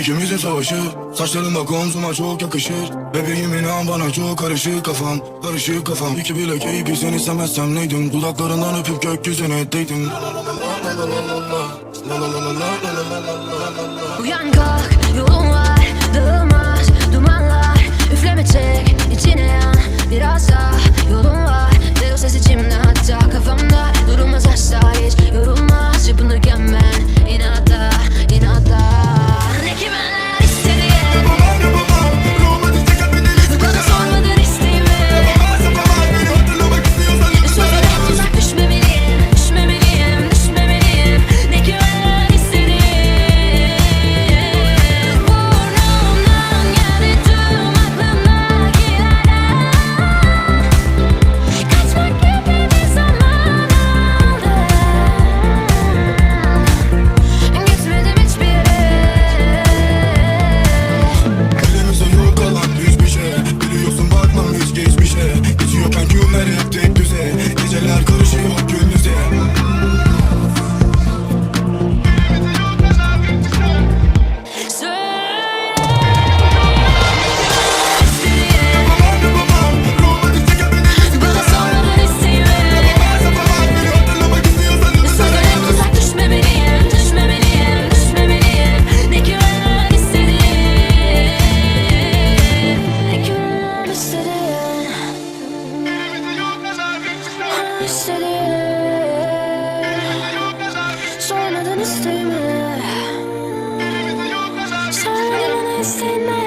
İkimizin savaşı Saçların bak omzuma çok yakışır Bebeğim inan bana çok karışık kafam Karışık kafam İki bile keyfi sen istemezsem neydim Dudaklarından öpüp gökyüzüne değdim La la istediğim Sonradan isteme. Sonradan isteme.